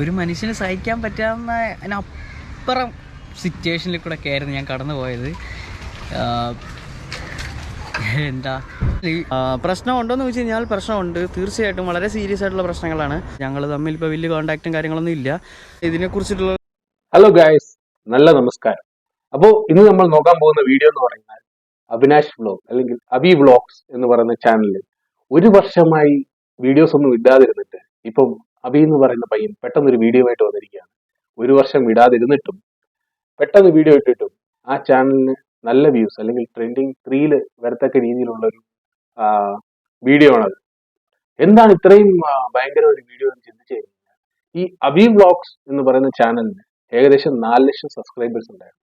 ഒരു മനുഷ്യന് സഹിക്കാൻ പറ്റാവുന്ന അതിനപ്പുറം സിറ്റുവേഷനിൽ കൂടെ ഒക്കെ ആയിരുന്നു ഞാൻ കടന്നു പോയത് എന്താ? പ്രശ്നം പ്രശ്നമുണ്ടോയെന്ന് ചോദിച്ചു കഴിഞ്ഞാൽ പ്രശ്നമുണ്ട്. തീർച്ചയായിട്ടും വളരെ സീരിയസ് ആയിട്ടുള്ള പ്രശ്നങ്ങളാണ്. ഞങ്ങൾ തമ്മിൽ ഇപ്പോൾ വലിയ കോണ്ടാക്റ്റും കാര്യങ്ങളൊന്നും ഇല്ല. ഇതിനെക്കുറിച്ചിട്ടുള്ള ഹലോ ഗായ്സ് നല്ല നമസ്കാരം. അപ്പോൾ ഇന്ന് നമ്മൾ നോക്കാൻ പോകുന്ന വീഡിയോ എന്ന് പറയുന്നത് അവിനാഷ് വ്ലോഗ് അല്ലെങ്കിൽ അബി വ്ലോഗ്സ് എന്ന് പറയുന്ന ചാനലിൽ ഒരു വർഷമായി വീഡിയോസ് ഒന്നും ഇടാതിരുന്നിട്ട് ഇപ്പം അബി എന്ന് പറയുന്ന പയ്യൻ പെട്ടെന്ന് ഒരു വീഡിയോ ആയിട്ട് വന്നിരിക്കുകയാണ്. ഒരു വർഷം ഇടാതിരുന്നിട്ടും പെട്ടെന്ന് വീഡിയോ ഇട്ടിട്ടും ആ ചാനലിന് നല്ല വ്യൂസ് അല്ലെങ്കിൽ ട്രെൻഡിങ് ത്രീയിൽ വരത്തക്ക രീതിയിലുള്ള ഒരു വീഡിയോ ആണത്. എന്താണ് ഇത്രയും ഭയങ്കര ഒരു വീഡിയോ എന്ന് ചിന്തിച്ചു കഴിഞ്ഞാൽ ഈ അബി വ്ലോഗ്സ് എന്ന് പറയുന്ന ചാനലിന് ഏകദേശം നാല് ലക്ഷം സബ്സ്ക്രൈബേഴ്സ് ഉണ്ടായിരുന്നു.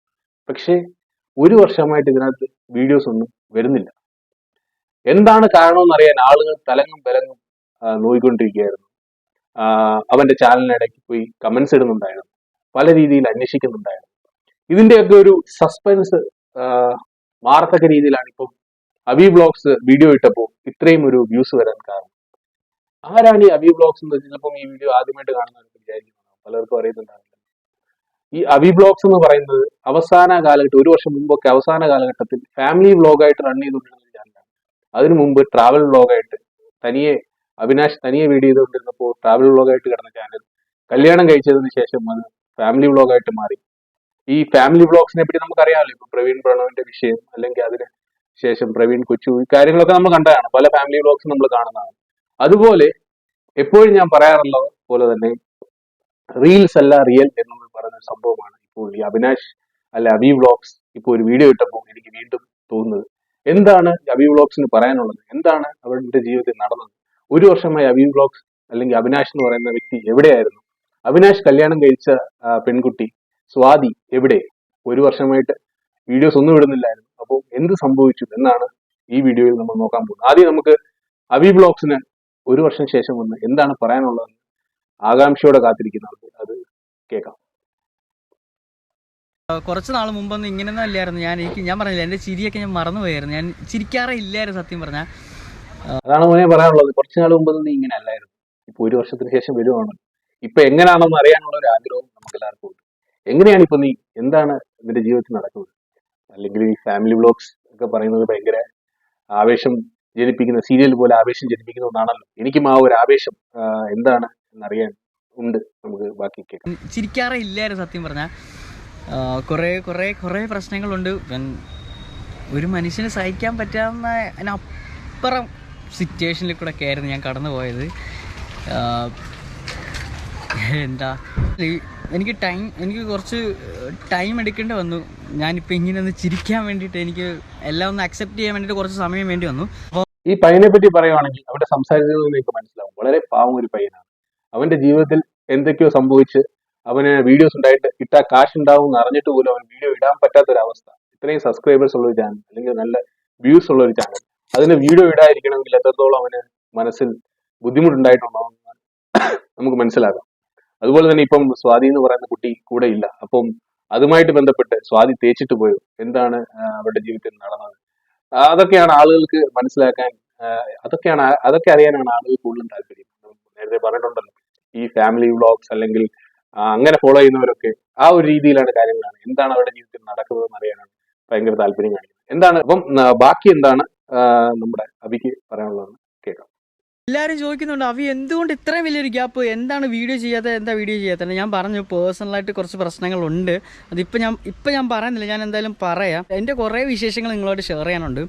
പക്ഷേ ഒരു വർഷമായിട്ട് ഇതിനകത്ത് വീഡിയോസ് ഒന്നും വരുന്നില്ല. എന്താണ് കാരണമെന്ന് അറിയാൻ ആളുകൾ തലങ്ങും ബലങ്ങും നോയിക്കൊണ്ടിരിക്കുകയായിരുന്നു. അവന്റെ ചാനലിനിടയ്ക്ക് പോയി കമന്റ്സ് ഇടുന്നുണ്ടായിരുന്നു. പല രീതിയിൽ അന്വേഷിക്കുന്നുണ്ടായിരുന്നു. ഇതിന്റെയൊക്കെ ഒരു സസ്പെൻസ് മാറത്തക്ക രീതിയിലാണ് ഇപ്പം അബി ബ്ലോഗ്സ് വീഡിയോ ഇട്ടപ്പോൾ ഇത്രയും ഒരു വ്യൂസ് വരാൻ കാരണം. ആരാണ് ഈ അബി ബ്ലോഗ്സ് എന്ന് ചിലപ്പം ഈ വീഡിയോ ആദ്യമായിട്ട് കാണുന്നവർക്ക് വിചാരിക്കുന്നു പലർക്കും അറിയുന്നുണ്ടാവില്ല. ഈ അബി ബ്ലോഗ്സ് എന്ന് പറയുന്നത് അവസാന കാലഘട്ടം ഒരു വർഷം മുമ്പൊക്കെ അവസാന കാലഘട്ടത്തിൽ ഫാമിലി വ്ലോഗായിട്ട് റൺ ചെയ്തുകൊണ്ടിരുന്ന ഒരു ചാനലാണ് അതിനു മുമ്പ് ട്രാവൽ വ്ലോഗായിട്ട് തനിയെ അവിനാശ് തനിയെ വീഡിയോ ചെയ്തുകൊണ്ടിരുന്നപ്പോൾ ട്രാവൽ വ്ളോഗായിട്ട് കിടന്ന ചാനൽ കല്യാണം കഴിച്ചതിന് ശേഷം അത് ഫാമിലി വ്ളോഗായിട്ട് മാറി. ഈ ഫാമിലി വ്ളോഗ്സിനെ പറ്റി നമുക്കറിയാമല്ലോ ഇപ്പൊ പ്രവീൺ പ്രണവിന്റെ വിഷയം അല്ലെങ്കിൽ അതിന് ശേഷം പ്രവീൺ കൊച്ചു ഈ കാര്യങ്ങളൊക്കെ നമ്മൾ കണ്ടതാണ്. പല ഫാമിലി വ്ലോഗ്സ് നമ്മൾ കാണുന്നതാണ്. അതുപോലെ എപ്പോഴും ഞാൻ പറയാറുള്ളത് പോലെ തന്നെ റീൽസ് അല്ല റിയൽ എന്ന് പറയുന്ന സംഭവമാണ് ഇപ്പോൾ ഈ അവിനാഷ് അല്ല അബി വ്ളോഗ്സ് ഇപ്പോൾ ഒരു വീഡിയോ ഇട്ടപ്പോൾ എനിക്ക് വീണ്ടും തോന്നുന്നത്. എന്താണ് അബി വ്ളോഗ്സിന് പറയാനുള്ളത്? എന്താണ് അവരുടെ ജീവിതത്തിൽ നടന്നത്? ഒരു വർഷമായി അബി ബ്ലോക്സ് അല്ലെങ്കിൽ അവിനാഷ് എന്ന് പറയുന്ന വ്യക്തി എവിടെയായിരുന്നു? അവിനാഷ് കല്യാണം കഴിച്ച പെൺകുട്ടി സ്വാതി എവിടെ? ഒരു വർഷമായിട്ട് വീഡിയോസ് ഒന്നും ഇടുന്നില്ലായിരുന്നു. അപ്പോൾ എന്ത് സംഭവിച്ചു? എന്നാണ് ഈ വീഡിയോയിൽ നമ്മൾ നോക്കാൻ പോകുന്നത്. ആദ്യം നമുക്ക് അബി ബ്ലോക്സിന് ഒരു വർഷം ശേഷം വന്ന് എന്താണ് പറയാനുള്ളതെന്ന് ആകാംക്ഷയോടെ കാത്തിരിക്കുന്നവർക്ക് അത് കേൾക്കാം. കുറച്ച് നാൾ മുമ്പൊന്നും ഇങ്ങനെയൊന്നും അല്ലായിരുന്നു. ഞാൻ എനിക്ക് ഞാൻ പറഞ്ഞില്ല എന്റെ ചിരിയൊക്കെ ഞാൻ മറന്നുപോയായിരുന്നു. ഞാൻ ചിരിക്കാറേ ഇല്ലായിരുന്നു സത്യം പറഞ്ഞാൽ. അതാണ് മോനെ പറയാനുള്ളത്. കുറച്ചു നാൾ മുമ്പ് നീ ഇങ്ങനെ അല്ലായിരുന്നു. ഇപ്പൊ ഒരു വർഷത്തിന് ശേഷം വരുവാണ്. ഇപ്പൊ എങ്ങനെയാണെന്ന് അറിയാനുള്ള ഒരു ആഗ്രഹവും നമുക്ക് എല്ലാവർക്കും ഉണ്ട്. എങ്ങനെയാണ് ഇപ്പൊ നീ? എന്താണ് നിന്റെ ജീവിതത്തിൽ നടക്കുന്നത്? അല്ലെങ്കിൽ ഈ ഫാമിലി വ്ളോഗ്സ് ഒക്കെ പറയുന്നത് ഭയങ്കര ആവേശം ജനിപ്പിക്കുന്ന സീരിയൽ പോലെ ആവേശം ജനിപ്പിക്കുന്ന ഒന്നാണല്ലോ. എനിക്കും ആ ഒരു ആവേശം എന്താണ് എന്നറിയാൻ ഉണ്ട് നമുക്ക് ബാക്കി കേൾക്കാം. ചിരിക്കാറേ ഇല്ലായിരുന്നു സത്യം പറഞ്ഞാൽ കുറേ കുറേ കുറേ പ്രശ്നങ്ങളുണ്ട്. ഒരു മനുഷ്യന് സഹിക്കാൻ പറ്റാവുന്ന അതിനപ്പുറം സിറ്റുവേഷനിൽ കൂടെ ഒക്കെ ആയിരുന്നു ഞാൻ കടന്നു പോയത് എന്താ എനിക്ക് ടൈം എനിക്ക് കുറച്ച് ടൈം എടുക്കേണ്ടി വന്നു. ഞാനിപ്പോൾ ഇങ്ങനെ ഒന്ന് ചിരിക്കാൻ വേണ്ടിയിട്ട് എനിക്ക് എല്ലാം ഒന്ന് അക്സെപ്റ്റ് ചെയ്യാൻ വേണ്ടിയിട്ട് കുറച്ച് സമയം വേണ്ടി വന്നു. ഈ പയ്യനെ പറ്റി പറയുവാണെങ്കിൽ സംസാരത്തിൽ നിന്ന് നിങ്ങൾക്ക് മനസ്സിലാവും. വളരെ പാവം ഒരു പയ്യനാണ്. അവന്റെ ജീവിതത്തിൽ എന്തൊക്കെയോ സംഭവിച്ച് അവന് വീഡിയോസ് ഉണ്ടായിട്ട് ഇട്ടാ കാശ് ഉണ്ടാവും എന്ന് അറിഞ്ഞിട്ട് പോലും അവൻ വീഡിയോ ഇടാൻ പറ്റാത്ത ഒരു അവസ്ഥ ഇത്രയും സബ്സ്ക്രൈബേഴ്സ് ഉള്ള ഒരു ചാനൽ അല്ലെങ്കിൽ നല്ല വ്യൂസ് ഉള്ള ഒരു ചാനൽ അതിന് വീഡിയോ ഇടാതിരിക്കണമെങ്കിൽ എത്രത്തോളം അവന് മനസ്സിൽ ബുദ്ധിമുട്ടുണ്ടായിട്ടുണ്ടോ എന്ന് നമുക്ക് മനസ്സിലാക്കാം. അതുപോലെ തന്നെ ഇപ്പം സ്വാതി എന്ന് പറയുന്ന കുട്ടി കൂടെ ഇല്ല. അപ്പം അതുമായിട്ട് ബന്ധപ്പെട്ട് സ്വാതി തേച്ചിട്ട് പോയോ? എന്താണ് അവരുടെ ജീവിതത്തിൽ നടന്നത്? അതൊക്കെയാണ് ആളുകൾക്ക് മനസ്സിലാക്കാൻ അതൊക്കെയാണ് അതൊക്കെ അറിയാനാണ് ആളുകൾ കൂടുതലും താല്പര്യം. നേരത്തെ പറഞ്ഞിട്ടുണ്ടല്ലോ ഈ ഫാമിലി വ്ളോഗ്സ് അല്ലെങ്കിൽ അങ്ങനെ ഫോളോ ചെയ്യുന്നവരൊക്കെ ആ ഒരു രീതിയിലാണ് കാര്യങ്ങളാണ്. എന്താണ് അവരുടെ ജീവിതത്തിൽ നടക്കുന്നതെന്ന് അറിയാനാണ് ഭയങ്കര താല്പര്യം കാണിക്കുന്നത്. എന്താണ് അപ്പം ബാക്കി എന്താണ് നമ്മുടെ അബിക്ക് പറയാനുള്ളതാണ്. കേൾക്കാം. എല്ലാവരും ചോദിക്കുന്നുണ്ട് അവി എന്തുകൊണ്ട് ഇത്രയും വലിയൊരു ഗ്യാപ്പ് എന്താണ് വീഡിയോ ചെയ്യാത്തത്? എന്താ വീഡിയോ ചെയ്യാത്തത്? ഞാൻ പറഞ്ഞു പേഴ്സണലായിട്ട് കുറച്ച് പ്രശ്നങ്ങളുണ്ട്. അതിപ്പോൾ ഞാൻ ഇപ്പം ഞാൻ പറയുന്നില്ല ഞാൻ എന്തായാലും പറയാം. എന്റെ കുറേ വിശേഷങ്ങൾ നിങ്ങളോട് ഷെയർ ചെയ്യാനുണ്ട്.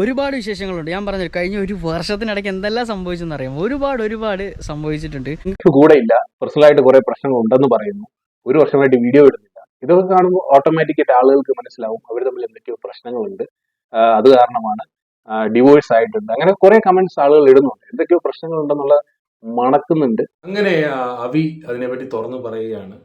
ഒരുപാട് വിശേഷങ്ങളുണ്ട്. ഞാൻ പറഞ്ഞു കഴിഞ്ഞ ഒരു വർഷത്തിനിടയ്ക്ക് എന്തെല്ലാം സംഭവിച്ചെന്ന് അറിയാം ഒരുപാട് ഒരുപാട് സംഭവിച്ചിട്ടുണ്ട്. നിങ്ങൾക്ക് കൂടെ ഇല്ല പേഴ്സണലായിട്ട് കുറേ പ്രശ്നങ്ങൾ ഉണ്ടെന്ന് പറയുന്നു. ഒരു വർഷമായിട്ട് വീഡിയോ ഇടുന്നില്ല. ഇതൊക്കെ കാണുമ്പോൾ ഓട്ടോമാറ്റിക്കായിട്ട് ആളുകൾക്ക് മനസ്സിലാവും. അവർ തമ്മിൽ എന്തൊക്കെയോ പ്രശ്നങ്ങളുണ്ട്. അത് കാരണമാണ്. ഡിവോഴ്സ് ആയിട്ടുണ്ട്. അങ്ങനെ കുറെ കമന്റ്സ് ആളുകൾ ഇടുന്നുണ്ട്. എന്തൊക്കെയോ പ്രശ്നങ്ങൾ ഉണ്ടെന്നുള്ള മണക്കുന്നുണ്ട്. അങ്ങനെ അവി അതിനെപ്പറ്റി തുറന്നു പറയുകയാണ്.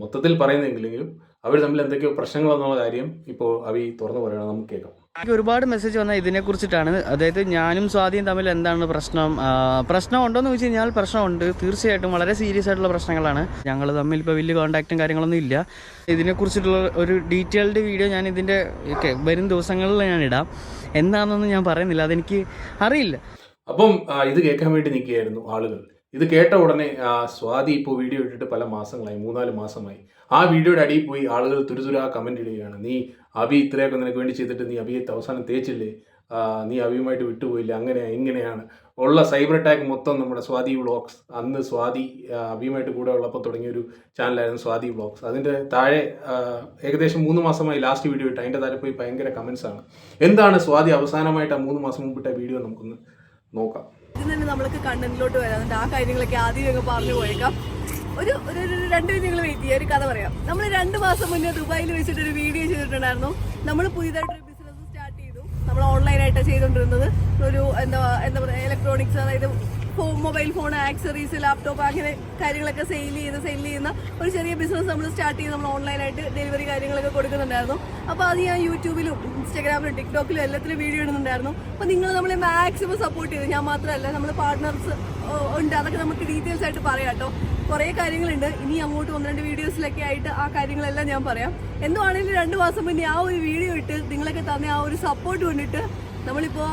മൊത്തത്തിൽ പറയുന്നെങ്കിലും അവർ തമ്മിൽ എന്തൊക്കെയോ പ്രശ്നങ്ങളെന്നുള്ള കാര്യം ഇപ്പോൾ അവി തുറന്നു പറയണം നമുക്ക് കേൾക്കാം. എനിക്ക് ഒരുപാട് മെസ്സേജ് വന്ന ഇതിനെ കുറിച്ചിട്ടാണ്. അതായത് ഞാനും സ്വാധീനം തമ്മിൽ എന്താണ് പ്രശ്നം? പ്രശ്നം ഉണ്ടോയെന്ന് ചോദിച്ചു കഴിഞ്ഞാൽ പ്രശ്നമുണ്ട്. തീർച്ചയായിട്ടും വളരെ സീരിയസ് ആയിട്ടുള്ള പ്രശ്നങ്ങളാണ്. ഞങ്ങൾ തമ്മിൽ ഇപ്പോൾ വലിയ കോൺടാക്റ്റും കാര്യങ്ങളൊന്നും ഇല്ല. ഇതിനെക്കുറിച്ചിട്ടുള്ള ഒരു ഡീറ്റെയിൽഡ് വീഡിയോ ഞാൻ ഇതിന്റെ വരും ദിവസങ്ങളിൽ ഞാൻ ഇടാം. എന്താണെന്നൊന്നും ഞാൻ പറയുന്നില്ല. അതെനിക്ക് അറിയില്ല. അപ്പം ഇത് കേൾക്കാൻ വേണ്ടി നിൽക്കുകയായിരുന്നു ആളുകൾ. ഇത് കേട്ട ഉടനെ സ്വാതി ഇപ്പോൾ വീഡിയോ ഇട്ടിട്ട് പല മാസങ്ങളായി മൂന്നാൽ മാസമായി. ആ വീഡിയോയുടെ അടിയിൽ പോയി ആളുകൾ തുരുതുരാ കമന്റ് ഇടുകയാണ്. നീ അബി ഇത്രയൊക്കെ നിനക്ക് വേണ്ടി ചെയ്തിട്ട് നീ അബിയെ അവസാനം തേച്ചില്ലേ? നീ അവയുമായിട്ട് വിട്ടുപോയില്ല. അങ്ങനെ ഇങ്ങനെയാണ്. ഉള്ള സൈബർ അറ്റാക്ക് മൊത്തം നമ്മുടെ സ്വാതി വ്ളോഗ്സ് അന്ന് സ്വാതി ആ, കൂടെ ഉള്ളപ്പോൾ തുടങ്ങിയ ഒരു ചാനലായിരുന്നു സ്വാതി വ്ളോഗ്സ് അതിന്റെ താഴെ ഏകദേശം മൂന്ന് മാസമായി ലാസ്റ്റ് വീഡിയോ ഇട്ട്. അതിന്റെ താഴെ പോയി ഭയങ്കര കമൻസ് ആണ്. എന്താണ് സ്വാതി അവസാനമായിട്ട് ആ മൂന്ന് മാസം മുമ്പിട്ട വീഡിയോ നമുക്കൊന്ന് നോക്കാം. ഇതിൽ തന്നെ നമ്മൾക്ക് കണ്ടന്റിലോട്ട് വരാറുണ്ട് ആ കാര്യങ്ങളൊക്കെ ആദ്യം അങ്ങ് പറഞ്ഞു പോയേക്കാം. ഒരു ഒരു രണ്ട് നിങ്ങൾ വെയിറ്റ് ചെയ്യുക. ഒരു കഥ പറയാം. നമ്മൾ രണ്ട് മാസം മുന്നേ ദുബായിൽ വെച്ചിട്ട് ഒരു വീഡിയോ ചെയ്തിട്ടുണ്ടായിരുന്നു. നമ്മൾ പുതിയതായിട്ട് നമ്മൾ ഓൺലൈനായിട്ട് ചെയ്തുകൊണ്ടിരുന്നത് ഒരു എന്താ എന്താ പറയുക ഇലക്ട്രോണിക്സ് അതായത് മൊബൈൽ ഫോൺ ആക്സറീസ് ലാപ്ടോപ്പ് അങ്ങനെ കാര്യങ്ങളൊക്കെ സെയിൽ ചെയ്ത് സെയിൽ ചെയ്യുന്ന ഒരു ചെറിയ ബിസിനസ് നമ്മൾ സ്റ്റാർട്ട് ചെയ്ത് നമ്മൾ ഓൺലൈനായിട്ട് ഡെലിവറി കാര്യങ്ങളൊക്കെ കൊടുക്കുന്നുണ്ടായിരുന്നു. അപ്പോൾ അത് ഞാൻ യൂട്യൂബിലും ഇൻസ്റ്റാഗ്രാമിലും ടിക്ടോക്കിലും എല്ലാത്തിലും വീഡിയോ ഇടുന്നുണ്ടായിരുന്നു. അപ്പോൾ നിങ്ങൾ നമ്മളെ മാക്സിമം സപ്പോർട്ട് ചെയ്തു. ഞാൻ മാത്രമല്ല നമ്മൾ പാർട്ട്നേഴ്സ് ഉണ്ട്. അതൊക്കെ നമുക്ക് ഡീറ്റെയിൽസ് ആയിട്ട് പറയാം കേട്ടോ കുറേ കാര്യങ്ങളുണ്ട്. ഇനി അങ്ങോട്ട് ഒന്ന് രണ്ട് വീഡിയോസിലൊക്കെ ആയിട്ട് ആ കാര്യങ്ങളെല്ലാം ഞാൻ പറയാം. എന്തുവാണെങ്കിലും രണ്ട് മാസം മുന്നേ ആ ഒരു വീഡിയോ ഇട്ട് നിങ്ങളൊക്കെ തന്നെ ആ ഒരു സപ്പോർട്ട് കൊണ്ടിട്ട് നമ്മളിപ്പോൾ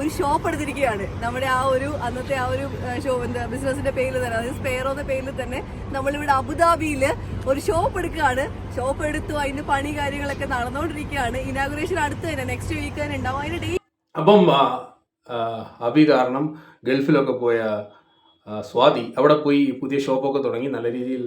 ഒരു ഷോപ്പ് എടുത്തിരിക്കുകയാണ്. നമ്മുടെ ആ ഒരു അന്നത്തെ ആ ഒരു ഷോ എന്താ ബിസിനസിന്റെ പേരിൽ തന്നെ അതായത് സ്പെയറോ പേരിൽ തന്നെ നമ്മളിവിടെ അബുദാബിയിൽ ഒരു ഷോപ്പ് എടുക്കുകയാണ്. ഷോപ്പ് എടുത്തു അതിന്റെ പണി കാര്യങ്ങളൊക്കെ നടന്നുകൊണ്ടിരിക്കുകയാണ്. ഇനാഗുറേഷൻ അടുത്ത് തന്നെ നെക്സ്റ്റ് വീക്ക് തന്നെ ഉണ്ടാവും. അതിന്റെ ഡേ അപ്പം അബി കാരണം ഗൾഫിലൊക്കെ പോയ സ്വാതി അവിടെ പോയി പുതിയ ഷോപ്പൊക്കെ തുടങ്ങി നല്ല രീതിയിൽ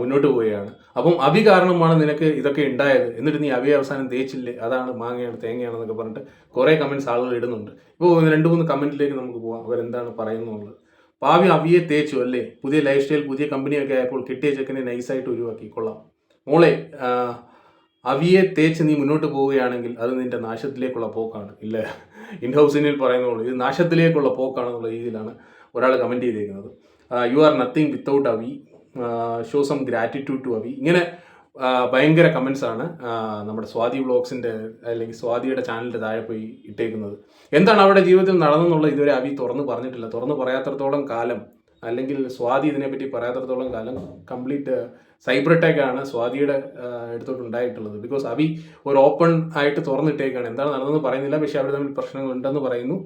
മുന്നോട്ട് പോവുകയാണ്. അപ്പം അവി കാരണമാണ് നിനക്ക് ഇതൊക്കെ ഉണ്ടായത്. എന്നിട്ട് നീ അബി അവസാനം തേച്ചില്ലേ? അതാണ് മാങ്ങയാണ് തേങ്ങയാണെന്നൊക്കെ പറഞ്ഞിട്ട് കുറേ കമന്റ്സ് ആളുകൾ ഇടുന്നുണ്ട്. ഇപ്പോൾ രണ്ട് മൂന്ന് കമന്റിലേക്ക് നമുക്ക് പോവാം. അവരെന്താണ് പറയുന്നുള്ളത് പാവി അവിയെ തേച്ചു അല്ലേ? പുതിയ ലൈഫ് സ്റ്റൈൽ പുതിയ കമ്പനിയൊക്കെ ആയപ്പോൾ കിട്ടിയ ചെക്കനെ നൈസായിട്ട് ഒഴിവാക്കി കൊള്ളാം. മോളെ അവിയെ തേച്ച് നീ മുന്നോട്ട് പോവുകയാണെങ്കിൽ അത് നിന്റെ നാശത്തിലേക്കുള്ള പോക്കാണ്. ഇല്ല ഇൻഹൗസിനിൽ പറയുന്നുള്ളൂ ഇത് നാശത്തിലേക്കുള്ള പോക്കാണെന്നുള്ള രീതിയിലാണ് ഒരാൾ കമന്റ് ചെയ്തിരിക്കുന്നത്. You are nothing without Avi show some gratitude to Avi ഇങ്ങനെ ഭയങ്കര കമൻസ് ആണ് നമ്മുടെ സ്വാതി വ്ളോഗ്സിന്റെ അല്ലെങ്കിൽ സ്വാതിയുടെ ചാനലിന്റെ താഴെ പോയി ഇട്ടേക്കുന്നത്. എന്താണ് അവരുടെ ജീവിതത്തിൽ നടന്നെന്നുള്ളത് ഇതുവരെ അവി തുറന്ന് പറഞ്ഞിട്ടില്ല. തുറന്ന് പറയാത്തടത്തോളം കാലം അല്ലെങ്കിൽ സ്വാതി ഇതിനെപ്പറ്റി പറയാത്തടത്തോളം കാലം കംപ്ലീറ്റ് സൈബർ അറ്റാക്ക് ആണ് സ്വാതിയുടെ എടുത്തോട്ടുണ്ടായിട്ടുള്ളത് ബിക്കോസ് അവി ഒരു ഓപ്പൺ ആയിട്ട് തുറന്നിട്ടേക്കാണ്. എന്താണ് നടന്നതെന്ന് പറയുന്നില്ല പക്ഷെ അവർ തമ്മിൽ പ്രശ്നങ്ങൾ ഉണ്ടെന്ന് പറയുന്നു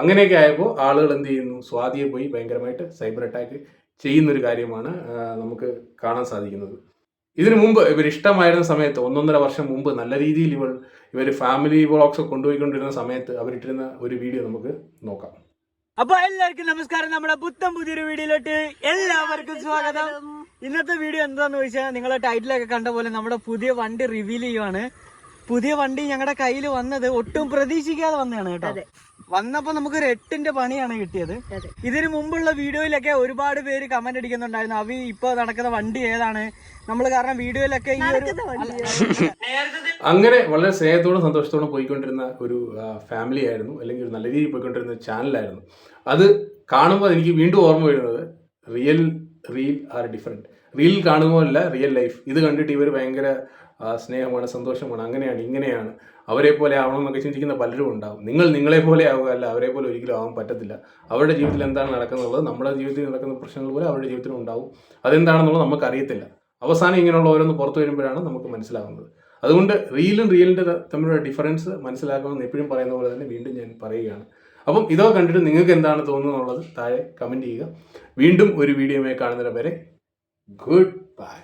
അങ്ങനെയൊക്കെ ആയപ്പോൾ ആളുകൾ എന്ത് ചെയ്യുന്നു? സ്വാതിയെ പോയി ഭയങ്കരമായിട്ട് സൈബർ അറ്റാക്ക് ചെയ്യുന്നൊരു കാര്യമാണ് നമുക്ക് കാണാൻ സാധിക്കുന്നത്. ഇതിനു മുമ്പ് ഇവർ ഇഷ്ടമായിരുന്ന സമയത്ത് ഒന്നൊന്നര വർഷം മുമ്പ് നല്ല രീതിയിൽ ഇവൾ ഇവർ ഫാമിലി വ്ളോഗ്സ് കൊണ്ടുപോയിക്കൊണ്ടിരുന്ന സമയത്ത് അവരിട്ടിരുന്ന ഒരു വീഡിയോ നമുക്ക് നോക്കാം. അപ്പൊ എല്ലാവർക്കും നമസ്കാരം. നമ്മുടെ പുത്തൻ പുതിയൊരു വീഡിയോയിലോട്ട് എല്ലാവർക്കും സ്വാഗതം. ഇന്നത്തെ വീഡിയോ എന്താന്ന് ചോദിച്ചാൽ നിങ്ങളെ ടൈറ്റിലൊക്കെ കണ്ട പോലെ നമ്മുടെ പുതിയ വണ്ടി റിവീൽ ചെയ്യുവാണ്. പുതിയ വണ്ടി ഞങ്ങളുടെ കയ്യിൽ വന്നത് ഒട്ടും പ്രതീക്ഷിക്കാതെ വന്നതാണ് കേട്ടോ. വന്നപ്പോ നമുക്ക് ഒരു എട്ടിന്റെ പണിയാണ് കിട്ടിയത്. ഇതിനു മുമ്പുള്ള വീഡിയോയിലൊക്കെ ഒരുപാട് പേര് കമന്റ് അടിക്കുന്നുണ്ടായിരുന്നു. അവി ഇപ്പൊ നടക്കുന്ന വണ്ടി ഏതാണ്? നമ്മൾ കാരണം വീഡിയോയിലൊക്കെ ഈ ഒരു നേരത്തെ അങ്ങനെ വളരെ സ്നേഹത്തോടും സന്തോഷത്തോടും പോയിക്കൊണ്ടിരുന്ന ഒരു ഫാമിലി ആയിരുന്നു. അല്ലെങ്കിൽ ഒരു നല്ല രീതിയിൽ പോയിക്കൊണ്ടിരുന്ന ചാനലായിരുന്നു അത് കാണുമ്പോൾ എനിക്ക് വീണ്ടും ഓർമ്മ വരുന്നത് real reel are different reel കാണുമ്പോഴല്ല real life ഇത് കണ്ടിട്ട് ഇവർ ഭയങ്കര സ്നേഹമാണ് സന്തോഷമാണ്. അങ്ങനെയാണ് ഇങ്ങനെയാണ്. അവരെ പോലെ ആവണം എന്നൊക്കെ ചിന്തിക്കുന്ന പലരും ഉണ്ടാവും. നിങ്ങൾ നിങ്ങളെ പോലെ ആവുക അല്ല അവരെ പോലെ ഒരിക്കലും ആവാൻ പറ്റത്തില്ല. അവരുടെ ജീവിതത്തിൽ എന്താണ് നടക്കുന്നുള്ളത് നമ്മുടെ ജീവിതത്തിൽ നടക്കുന്ന പ്രശ്നങ്ങൾ പോലെ അവരുടെ ജീവിതത്തിൽ ഉണ്ടാവും. അതെന്താണെന്നുള്ളത് നമുക്ക് അറിയത്തില്ല അവസാനം ഇങ്ങനെയുള്ള ഓരോന്ന് പുറത്തു വരുമ്പോഴാണ് നമുക്ക് മനസ്സിലാകുന്നത് അതുകൊണ്ട് റീലും റിയലിന്റെ തമ്മിലുള്ള ഡിഫറൻസ് മനസ്സിലാക്കണമെന്ന് എപ്പോഴും പറയുന്ന പോലെ തന്നെ വീണ്ടും ഞാൻ പറയുകയാണ്. അപ്പം ഇതോ കണ്ടിട്ട് നിങ്ങൾക്ക് എന്താണ് തോന്നുന്നത് താഴെ കമന്റ് ചെയ്യുക. വീണ്ടും ഒരു വീഡിയോയുമായി കാണുന്നതിന് വരെ ഗുഡ് ബൈ.